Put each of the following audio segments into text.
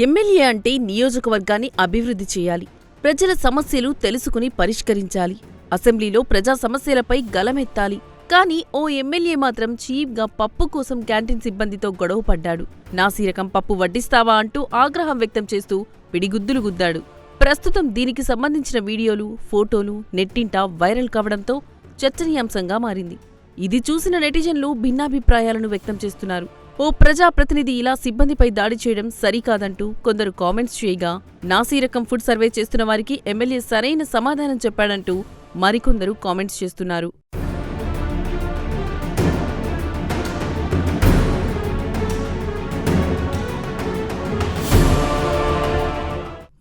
MLA అంటే నియోజకవర్గాన్ని అభివృద్ధి చేయాలి. ప్రజల సమస్యలు తెలుసుకుని పరిష్కరించాలి. అసెంబ్లీలో ప్రజా సమస్యలపై గలమెత్తాలి. కానీ ఓ ఎమ్మెల్యే మాత్రం చీప్గా పప్పు కోసం క్యాంటీన్ సిబ్బందితో గొడవ పడ్డాడు నాసీరకం పప్పు వడ్డిస్తావా అంటూ ఆగ్రహం వ్యక్తం చేస్తూ పిడిగుద్దులు గుద్దాడు. ప్రస్తుతం దీనికి సంబంధించిన వీడియోలు ఫోటోలు నెట్టింట వైరల్ కావడంతో చర్చనీయాంశంగా మారింది. ఇది చూసిన నెటిజన్లు భిన్నాభిప్రాయాలను వ్యక్తం చేస్తున్నారు. ఓ ప్రజాప్రతినిధి ఇలా సిబ్బందిపై దాడి చేయడం సరికాదంటూ కొందరు కామెంట్స్ చేయగా నాసీరకం ఫుడ్ సర్వే చేస్తున్న వారికి ఎమ్మెల్యే సరైన సమాధానం చెప్పాడంటూ మరికొందరు కామెంట్స్ చేస్తున్నారు.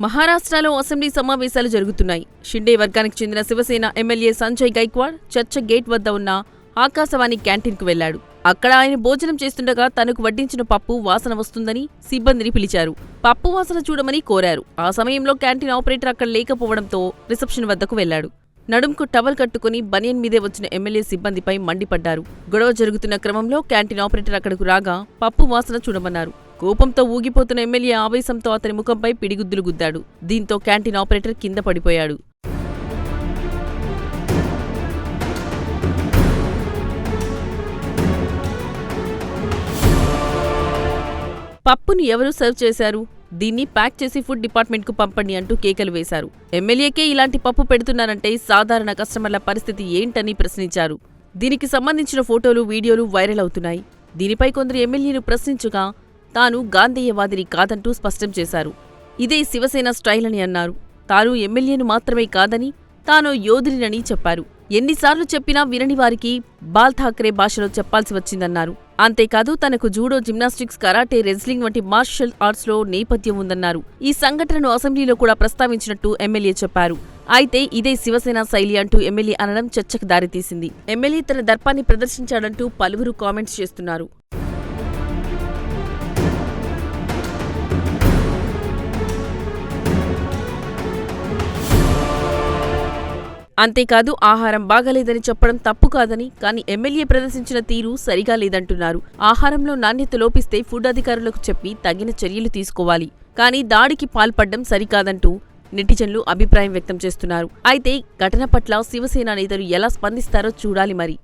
మహారాష్ట్రలో అసెంబ్లీ సమావేశాలు జరుగుతున్నాయి. షిండే వర్గానికి చెందిన శివసేన ఎమ్మెల్యే సంజయ్ గైక్వాడ్ చర్చ గేట్ వద్ద ఉన్న ఆకాశవాణి క్యాంటీన్కు వెళ్ళాడు. అక్కడ ఆయన భోజనం చేస్తుండగా తనకు వడ్డించిన పప్పు వాసన వస్తుందని సిబ్బందిని పిలిచారు. పప్పు వాసన చూడమని కోరారు. ఆ సమయంలో క్యాంటీన్ ఆపరేటర్ అక్కడ లేకపోవడంతో రిసెప్షన్ వద్దకు వెళ్ళాడు నడుంకు టవల్ కట్టుకుని బనియన్ మీదే వచ్చిన ఎమ్మెల్యే సిబ్బందిపై మండిపడ్డారు. గొడవ జరుగుతున్న క్రమంలో క్యాంటీన్ ఆపరేటర్ అక్కడకు రాగా పప్పు వాసన చూడమన్నారు. కోపంతో ఊగిపోతున్న ఎమ్మెల్యే ఆవేశంతో అతని ముఖంపై పిడిగుద్దులు గుద్దాడు. దీంతో క్యాంటీన్ ఆపరేటర్ కింద పడిపోయాడు. పప్పుని ఎవరు సర్వ్ చేశారు? దీన్ని ప్యాక్ చేసి ఫుడ్ డిపార్ట్మెంట్కు పంపండి అంటూ కేకలు వేశారు. ఎమ్మెల్యేకే ఇలాంటి పప్పు పెడుతున్నారంటే సాధారణ కస్టమర్ల పరిస్థితి ఏంటని ప్రశ్నించారు. దీనికి సంబంధించిన ఫోటోలు వీడియోలు వైరల్ అవుతున్నాయి. దీనిపై కొందరు ఎమ్మెల్యేను ప్రశ్నించగా తాను గాంధేయవాదిని కాదంటూ స్పష్టం చేశారు. ఇదే శివసేన స్టైల్ అని అన్నారు. తాను ఎమ్మెల్యేను మాత్రమే కాదని తాను యోధుడినని చెప్పారు. ఎన్నిసార్లు చెప్పినా వినని వారికి బాల్ ఠాక్రే భాషలో చెప్పాల్సి వచ్చిందన్నారు. అంతేకాదు తనకు జూడో జిమ్నాస్టిక్స్ కరాటే రెజ్లింగ్ వంటి మార్షల్ ఆర్ట్స్లో నేపథ్యం ఉందన్నారు. ఈ సంఘటనను అసెంబ్లీలో కూడా ప్రస్తావించినట్టు ఎమ్మెల్యే చెప్పారు. అయితే ఇదే శివసేన శైలి అంటూ ఎమ్మెల్యే అనడం చర్చకు దారితీసింది. ఎమ్మెల్యే తన దర్పాన్ని ప్రదర్శించాడంటూ పలువురు కామెంట్స్ చేస్తున్నారు. అంతేకాదు ఆహారం బాగాలేదని చెప్పడం తప్పు కాదని కానీ ఎమ్మెల్యే ప్రదర్శించిన తీరు సరిగా లేదంటున్నారు. ఆహారంలో నాణ్యత లోపిస్తే ఫుడ్ అధికారులకు చెప్పి తగిన చర్యలు తీసుకోవాలి. కానీ దాడికి పాల్పడ్డం సరికాదంటూ నెటిజన్లు అభిప్రాయం వ్యక్తం చేస్తున్నారు. అయితే ఘటన పట్ల శివసేన నేతలు ఎలా స్పందిస్తారో చూడాలి మరి.